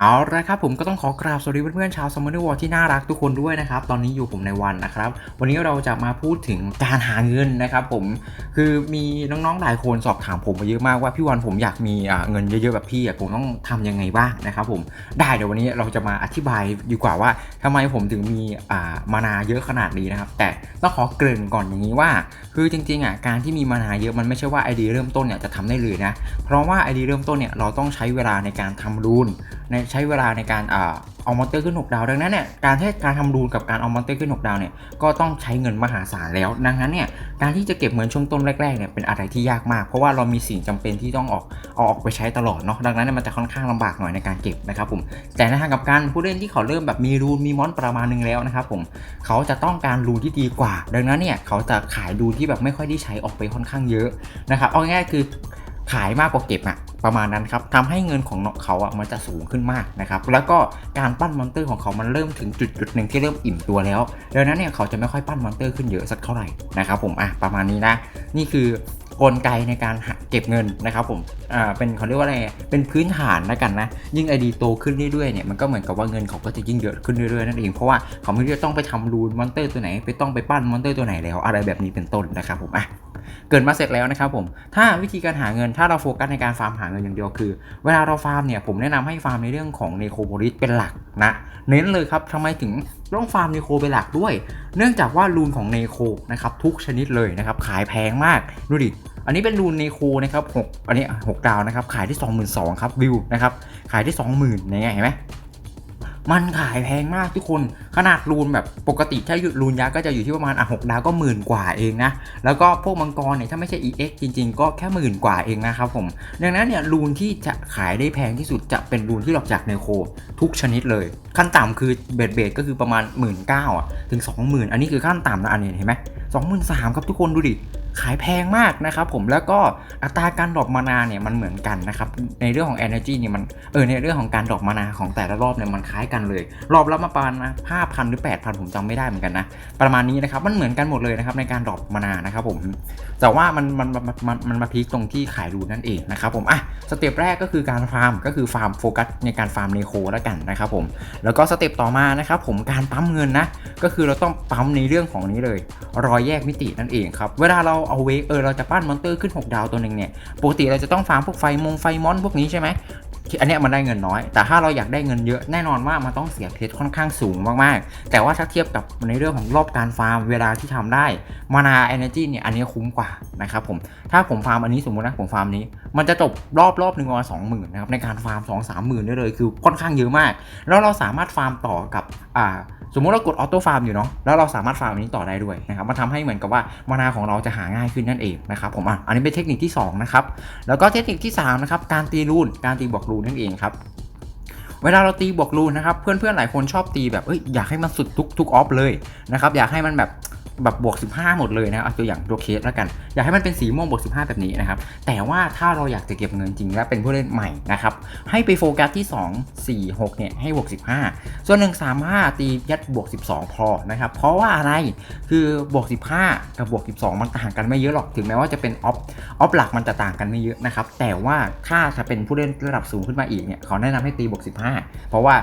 เอาละครับผมก็ต้องขอกราบสวัสดีเพื่อนๆชาวซัมเมอร์วอร์ที่น่ารักทุกคนด้วยนะครับ ตอนนี้อยู่ผมในวันนะครับ วันนี้เราจะมาพูดถึงการหาเงินนะครับผมคือมีน้องๆหลายคนสอบถามผมมาเยอะมากว่าพี่วันผมอยากมีเงินเยอะๆแบบพี่ผมต้องทำยังไงบ้างนะครับผมได้เดี๋ยววันนี้เราจะมาอธิบายดีกว่าว่าทำไมผมถึงมีมานาเยอะขนาดนี้นะครับ แต่ต้องขอเกริ่นก่อนอย่างนี้ว่า คือจริงๆอะการที่มีมานาเยอะมันไม่ใช่ว่าไอเดียเริ่มต้นเนี่ยจะทำได้เลยนะเพราะว่าไอเดียเริ่มต้นเนี่ยเราต้องใช้เวลาในการทำรูนในใช้เวลาในการเอามอนเตอร์ขึ้น 6 ดาว ดังนั้นเนี่ยการที่การทำรูนกับการเอามอนเตอร์ขึ้น 6 ดาวเนี่ยก็ต้องใช้เงินมหาศาลแล้ว ดังนั้นเนี่ยการที่จะเก็บเงินช่วงต้นแรกๆเนี่ยเป็นอะไรที่ยากมาก เพราะว่าเรามีสิ่งจำเป็นที่ต้องออกเอาออกไปใช้ตลอดเนาะดังนั้นเนี่ยมันจะค่อนข้างลำบากหน่อยในการเก็บนะครับผมแต่ในทางกับการผู้เล่นที่เขาเริ่มแบบมีรูนมีมอนประมาณนึงแล้วนะครับผมเขาจะต้องการรูนที่ดีกว่า ดังนั้นเนี่ยเขาจะขายรูนที่แบบไม่ค่อยได้ใช้ออกไปค่อนข้างเยอะนะครับเอาง่ายๆคือ ขายมากกว่าเก็บอะประมาณนั้นครับทำให้เงินของเขาอะมันจะสูงขึ้นมากนะครับแล้วก็การปั้นมอนเตอร์ของเขามันเริ่มถึงจุดจุดหนึ่งที่เริ่มอิ่มตัวแล้วดังนั้นเนี่ยเขาจะไม่ค่อยปั้นมอนเตอร์ขึ้นเยอะสักเท่าไหร่นะครับผมอะประมาณนี้นะนี่คือ กลไกในการเก็บเงินนะครับผม อ่า เป็นเขาเรียกว่าอะไร เป็นพื้นฐานแล้วกันนะ ยิ่งไอดีโตขึ้นเรื่อยๆเนี่ยมันก็เหมือนกับว่าเงินเขาก็จะยิ่งเยอะขึ้นเรื่อยๆนั่นเอง เพราะว่าเขาไม่ได้ต้องไปทำรูนมอนเตอร์ตัวไหน ไปต้องไปปั้นมอนเตอร์ตัวไหนแล้วอะไรแบบนี้เป็นต้นนะครับผมอะเกิดมาเสร็จแล้วนะครับผม ถ้าวิธีการหาเงิน ถ้าเราโฟกัสในการฟาร์มหาเงินอย่างเดียวคือ เวลาเราฟาร์มเนี่ย ผมแนะนำให้ฟาร์มในเรื่องของเนโคโบริสเป็นหลักนะ เน้นเลยครับทำไมถึงต้องฟาร์มเนโคเป็นหลักด้วย เนื่องจากว่ารูนของเนโคนะครับทุกชนิดเลยนะครับขายแพงมากดูดิอันนี้เป็นรูนเนโคนะครับหกอันนี้หกดาวนะครับขายที่ 22,000ครับวิวนะครับขายที่ 20,000เนี่ยเห็นไหม มันขายแพงมากทุกคน ขนาดรูนแบบปกติถ้ารูนยักษ์ก็จะอยู่ที่ประมาณอะหกดาวก็หมื่นกว่าเองนะ แล้วก็พวกมังกรเนี่ยถ้าไม่ใช่ EX จริง ๆ ก็แค่หมื่นกว่าเองนะครับผม ดังนั้นเนี่ยรูนที่จะขายได้แพงที่สุดจะเป็นรูนที่หลอกจากเนโค ทุกชนิดเลย ขั้นต่ำคือเบสเบสก็คือประมาณ 1 9ื่นอะถึง 20,000 อันนี้คือขั้นต่ำนะอันนี้เห็นไหมสองหมื่นสามครับทุกคนดูดิ ขายแพงมากนะครับผมแล้วก็อัตราการดรอปมานาเนี่ยมันเหมือนกันนะครับในเรื่องของ energy เนี่ยมันเออในเรื่องของการดรอปมานาของแต่ละรอบเนี่ยมันคล้ายกันเลย รอบละมาประมาณห้าพันหรือแปดพันผมจำไม่ได้เหมือนกันนะประมาณนี้นะครับมันเหมือนกันหมดเลยนะครับในการดรอปมานานะครับผมแต่ว่ามันมันมันมันมันมาพีคตรงที่ขายรูนั่นเองนะครับผมอะสเต็ปแรกก็คือการฟาร์มก็คือฟาร์มโฟกัสในการฟาร์มเนโคแล้วกันนะครับผมแล้วก็สเต็ปต่อมานะครับผมการปั๊มเงินนะ ก็คือเราต้องปั๊มในเรื่องของนี้เลย รอยแยกมิตินั่นเองครับ เวลาเราเอาเวกเออเราจะปั้นมอนเตอร์ขึ้น 6 ดาวตัวหนึ่งเนี่ย ปกติเราจะต้องฟาร์มพวกไฟมงไฟมอนพวกนี้ใช่ไหมอันเนี้ยมันได้เงินน้อย แต่ถ้าเราอยากได้เงินเยอะแน่นอนว่ามันต้องเสียเพชรค่อนข้างสูงมากๆ แต่ว่าถ้าเทียบกับในเรื่องของรอบการฟาร์มเวลาที่ทำได้มานาเอเนจีเนี่ยอันนี้คุ้มกว่านะครับผม ถ้าผมฟาร์มอันนี้สมมตินะผมฟาร์มนี้ มันจะจบรอบรอบหนึ่งประมาณสองหมื่นนะครับในการฟาร์มสองสามหมื่นได้เลยคือค่อนข้างเยอะมาก แล้วเราสามารถฟาร์มต่อกับอ่า สมมุติเรากดออโต้ฟาร์มอยู่เนาะแล้วเราสามารถฟาร์มอันนี้ต่อได้ด้วยนะครับมันทำให้เหมือนกับว่ามานาของเราจะหาง่ายขึ้นนั่นเองนะครับผมอะอันนี้เป็นเทคนิคที่สองนะครับแล้วก็เทคนิคที่สามนะครับการตีรูนการตีบวกรูนนั่นเองครับเวลาเราตีบวกรูนนะครับเพื่อนๆหลายคนชอบตีแบบเอ้ยอยากให้มันสุดทุกทุกออฟเลยนะครับอยากให้มันแบบ แบบบวก 15 หมดเลยนะเอาตัวอย่างตัวเคสแล้วกัน อยากให้มันเป็นสีม่วงบวก 15 แบบนี้นะครับ แต่ว่าถ้าเราอยากจะเก็บเงินจริงและเป็นผู้เล่นใหม่นะครับ ให้ไปโฟกัสที่ 2 4 6 เนี่ย ให้บวก 15 ส่วน 1 3 5 ตียัดบวก 12 พอนะครับ เพราะว่าอะไร คือบวก 15 กับบวก 12 มันต่างกันไม่เยอะหรอก ถึงแม้ว่าจะเป็นออฟ ออฟหลักมันจะต่างกันไม่เยอะนะครับ แต่ว่าถ้าจะเป็นผู้เล่นระดับสูงขึ้นมาอีกเนี่ย เขาแนะนำให้ตีบวก 15 เพราะว่า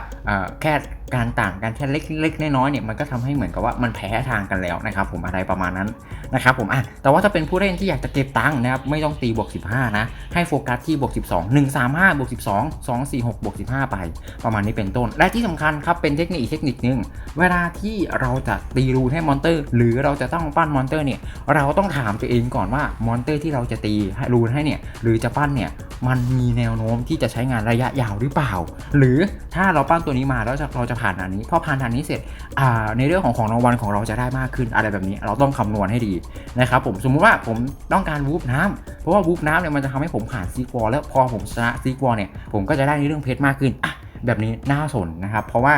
แค่ การต่างกันแค่เล็กๆน้อยๆเนี่ยมันก็ทำให้เหมือนกับว่ามันแพ้ทางกันแล้วนะครับผมอะไรประมาณนั้นนะครับผมอะแต่ว่าถ้าเป็นผู้เล่นที่อยากจะเก็บตังค์นะครับไม่ต้องตีบวก15 นะ ให้โฟกัสที่บวก12 1 3 5บวก12 2 4 6บวก15 ไป ประมาณนี้เป็นต้น และที่สำคัญครับเป็นเทคนิคอีกเทคนิคนึง เวลาที่เราจะตีรูให้มอนเตอร์ หรือเราจะต้องปั้นมอนเตอร์เนี่ยเราต้องถามตัวเองก่อนว่ามอนเตอร์ที่เราจะตีให้รูให้เนี่ยหรือจะปั้นเนี่ยมันมีแนวโน้มที่จะใช้งานระยะยาวหรือเปล่า หรือถ้าเราปั้นตัวนี้มาแล้วเราจะผ่านอันนี้ พอผ่านอันนี้เสร็จในเรื่องของของรางวัลของเราจะได้มากขึ้นอะไรแบบนี้ เราต้องคำนวณให้ดีนะครับผมสมมุติว่าผมต้องการวูฟน้ำเพราะว่าวูฟน้ำเนี่ยมันจะทำให้ผมผ่านซีกวอลแล้วพอผมชนะซีกวอลเนี่ยผมก็จะได้ในเรื่องเพชรมากขึ้นอะแบบนี้น่าสนนะครับ เพราะว่า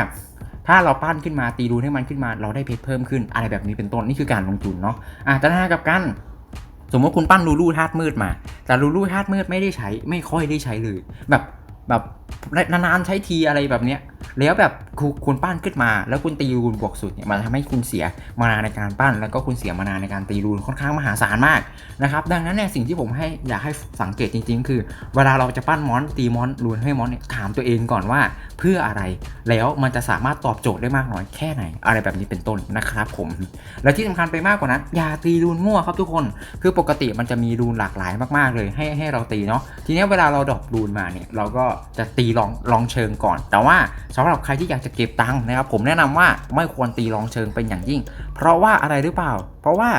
ถ้าเราปั้นขึ้นมาตีรูนให้มันขึ้นมาเราได้เพชรเพิ่มขึ้น อะไรแบบนี้เป็นต้นนี่คือการลงทุนเนาะอะแต่ถ้ากับกันสมมติคุณปั้นลูลูธาตุมืดมา แต่ลูลูธาตุมืดไม่ได้ใช้ไม่ค่อยได้ใช้เลย แบบแบบนานๆใช้ทีอะไรแบบเนี้ย แล้วแบบคุณคุณปั้นขึ้นมา แล้วคุณตีรูนบวกสุดเนี่ยมันทำให้คุณเสียมานาในการปั้น แล้วก็คุณเสียมานาในการตีรูนค่อนข้างมหาศาลมากนะครับดังนั้นเนี่ยสิ่งที่ผมให้อยากให้สังเกตจริง ๆ คือ เวลาเราจะปั้นมอนตีมอนรูนให้มอนเนี่ยถามตัวเองก่อนว่าพื้นพื่ออะไร แล้วมันจะสามารถตอบโจทย์ได้มากน้อยแค่ไหน อะไรแบบนี้เป็นต้นนะครับผม และที่สำคัญไปมากกว่านั้นอย่าตีรูนมั่วครับทุกคน คือปกติมันจะมีรูนหลากหลายมากๆเลยให้ให้เราตีเนาะทีนี้เวลาเราดรอปรูนมาเนี่ยเราก็จะตีลองลองเชิงก่อน แต่ว่าสำหรับใครที่อยากจะเก็บตังค์นะครับผมแนะนำว่าไม่ควรตีลองเชิงเป็นอย่างยิ่ง เพราะว่าอะไรหรือเปล่า เพราะว่า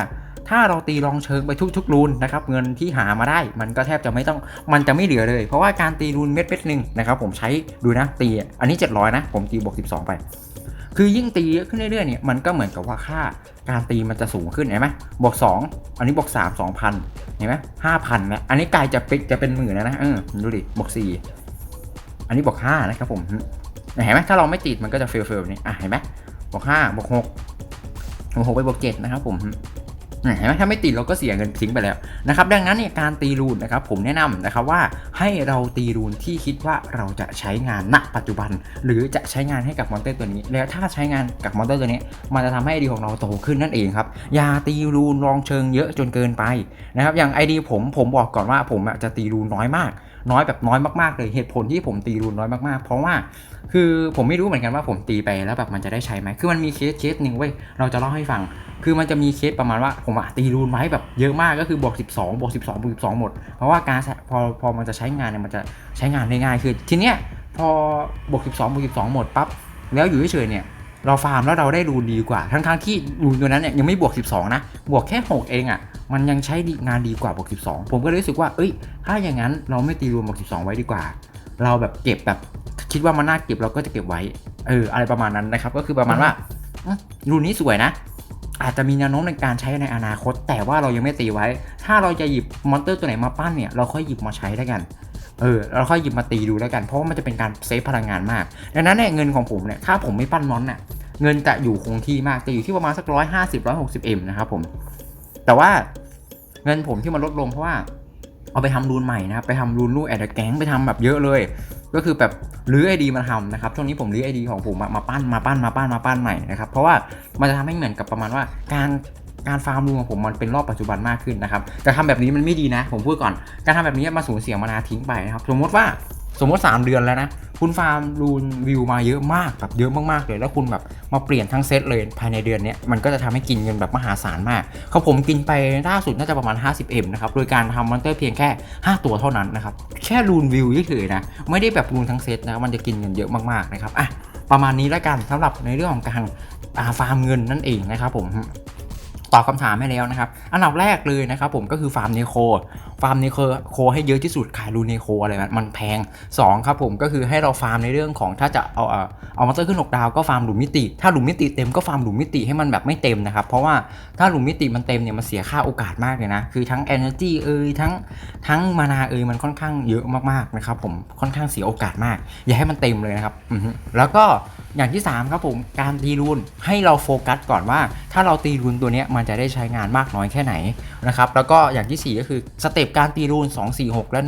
ถ้าเราตีลองเชิงไปทุกๆรูนนะครับเงินที่หามาได้ มันก็แทบจะไม่ต้องมันจะไม่เหลือเลย เพราะว่าการตีรูนเม็ดเม็ดหนึ่งนะครับผมใช้ดูนะตีอันนี้ 700 นะ ผมตีบวก 12 ไป คือยิ่งตีเยอะขึ้นเรื่อยๆเนี่ยมันก็เหมือนกับว่าค่าการตีมันจะสูงขึ้นเห็นไหมบวก 2 อันนี้บวก 3 2,000เห็นไหมห้าพันเนี่ยอันนี้กลายจะปิกจะเป็นหมื่นแล้วนะเออดูดิบวก4อันนี้บวก5นะครับผม เห็นไหมถ้าเราไม่ติดมันก็จะเฟลเฟลแบบนี้อะเห็นไหมบวก5บวก6บวก6ไปบวก7นะครับผมเห็นไหมถ้าไม่ติดเราก็เสียเงินทิ้งไปแล้วนะครับดังนั้นเนี่ยการตีรูนนะครับผมแนะนำนะครับว่าให้เราตีรูนที่คิดว่าเราจะใช้งานณปัจจุบัน หรือจะใช้งานให้กับมอนเตอร์ตัวนี้ แล้วถ้าใช้งานกับมอนเตอร์ตัวนี้ มันจะทำให้ไอดีของเราโตขึ้นนั่นเองครับอย่าตีรูนลองเชิงเยอะจนเกินไปนะครับอย่างไอดีผมผมบอกก่อนว่าผมจะตีรูนน้อยมากน้อยแบบน้อยมากๆเลยเหตุผลที่ผมตีรูนน้อยมากๆ เพราะว่าคือผมไม่รู้เหมือนกันว่าผมตีไปแล้วแบบมันจะได้ใช้ไหมคือมันมีเคสเคสหนึ่งเว้ยเราจะเล่าให้ฟัง คือมันจะมีเคสประมาณว่าผมอะตีรูนไว้แบบเยอะมากก็คือบวก12บวก12บวก12 หมด เพราะว่าการพอพอมันจะใช้งานเนี่ยมันจะใช้งานได้ง่ายคือทีเนี้ยพอบวก12บวก12 หมดปั๊บแล้วอยู่เฉยๆเนี่ย เราฟาร์มแล้วเราได้รูนดีกว่า ทั้งๆที่รูนตัวนั้นเนี่ยยังไม่บวก 12 นะ บวกแค่ 6 เองอะ่ะ มันยังใช้งานดีกว่าบวก 12 ผมก็เลยรู้สึกว่า เอ้ย ถ้าอย่างนั้นเราไม่ตีรูนบวก 12 ไว้ดีกว่า เราแบบเก็บแบบคิดว่ามันน่าเก็บเราก็จะเก็บไว้ เออ อะไรประมาณนั้นนะครับ ก็คือประมาณว่ารูนนี้สวยนะ อาจจะมีแนวโน้มในการใช้ในอนาคต แต่ว่าเรายังไม่ตีไว้ ถ้าเราจะหยิบมอนเตอร์ตัวไหนมาปั้นเนี่ย เราค่อยหยิบมาใช้ได้กัน เออเราค่อยหยิบมาตีดูแล้วกัน เพราะว่ามันจะเป็นการเซฟพลังงานมาก ดังนั้นเนี่ยเงินของผมเนี่ยถ้าผมไม่ปั้นมอนน่ะเงินจะอยู่คงที่มากจะอยู่ที่ประมาณสักร้อยห้าสิบร้อยหกสิบเอ็มนะครับผมแต่ว่าเงินผมที่มันลดลงเพราะว่าเอาไปทำรูนใหม่นะครับไปทำรูนลูกแอดแก๊งไปทำแบบเยอะเลย ก็คือแบบรื้อไอดีมาทำนะครับช่วงนี้ผมรื้อไอดีของผมมาปั้นมาปั้นมาปั้นมาปั้นใหม่นะครับเพราะว่ามันจะทำให้เหมือนกับประมาณว่าการ การฟาร์มรูนของผมมันเป็นรอบปัจจุบันมากขึ้นนะครับแต่ทำแบบนี้มันไม่ดีนะ ผมพูดก่อน การทำแบบนี้มาสูญเสียมานาทิ้งไปนะครับ สมมติว่าสมมติ 3 เดือนแล้วนะ คุณฟาร์มรูนวิวมาเยอะมากแบบเยอะมากๆเลย แล้วคุณแบบมาเปลี่ยนทั้งเซตเลยภายในเดือนนี้มันก็จะทำให้กินเงินแบบมหาศาลมากเขาผมกินไปล่าสุดน่าจะประมาณ 50M นะครับ โดยการทำมอนเตอร์เพียงแค่ 5 ตัวเท่านั้นนะครับ แค่รูนวิวเฉยๆนะ ไม่ได้แบบรูนทั้งเซตนะ มันจะกินเงินเยอะมากๆนะครับอะประมาณนี้แล้วกันสำหรับในเรื่องของการฟาร์มเงินนั่นเองนะครับผม ตอบคำถามให้แล้วนะครับ อันดับแรกเลยนะครับผมก็คือฟาร์มเนโคฟาร์มเนโคโคให้เยอะที่สุดขายรูเนโคอะไรมันมันแพง 2 ครับผมก็คือให้เราฟาร์มในเรื่องของถ้าจะเอาเอาเอามอนสเตอร์ขึ้น6ดาวก็ฟาร์มหลุมมิติ ถ้าหลุมมิติเต็มก็ฟาร์มหลุมมิติให้มันแบบไม่เต็มนะครับ เพราะว่าถ้าหลุมมิติมันเต็มเนี่ยมันเสียค่าโอกาสมากเลยนะ คือทั้ง energy เอ่ยทั้งทั้งมานาเอ่ยมันค่อนข้างเยอะมากๆนะครับผมค่อนข้างเสียโอกาสมาก อย่าให้มันเต็มเลยนะครับแล้วก็อย่างที่ 3 ครับผมการตีรูนให้เราโฟกัสก่อนว่า ถ้าเราตีรูนตัวเนี้ยมันจะได้ใช้งานมากน้อยแค่ไหนนะครับแล้วก็อย่างทีสี่4 ก็คือสเต็ปการตีรูน 2 4 6 และ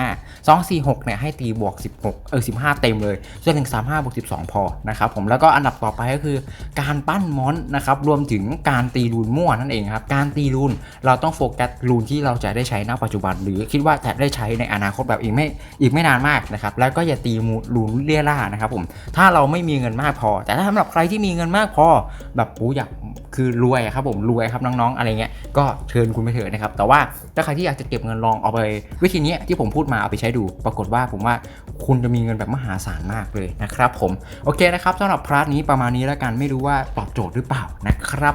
135 2 4 6 เนี่ยให้ตีบวก 16 เออ 15 เต็มเลย ส่วน 135 บวก 12 พอนะครับผม แล้วก็อันดับต่อไปก็คือ การปั้นมอนนะครับ รวมถึงการตีรูนมั่วนั่นเองครับ การตีรูนเราต้องโฟกัสรูนที่เราจะได้ใช้ณปัจจุบัน หรือคิดว่าจะได้ใช้ในอนาคตแบบอีกไม่อีกไม่นานมากนะครับ แล้วก็อย่าตีมูรูนเลี่ยล่านะครับผม ถ้าเราไม่มีเงินมากพอ แต่ถ้าสำหรับใครที่มีเงินมากพอแบบปูอยาก คือรวยครับผมรวยครับน้องๆ อะไรเงี้ยก็เชิญคุณไปเถอะนะครับ แต่ว่าถ้าใครที่อยากจะเก็บเงินลองเอาไป วิธีนี้ที่ผมพูดมาเอาไปใช้ดู ปรากฏว่าผมว่าคุณจะมีเงินแบบมหาศาลมากเลยนะครับผมโอเคนะครับสำหรับพาร์ทนี้ประมาณนี้แล้วกันไม่รู้ว่าตอบโจทย์หรือเปล่านะครับ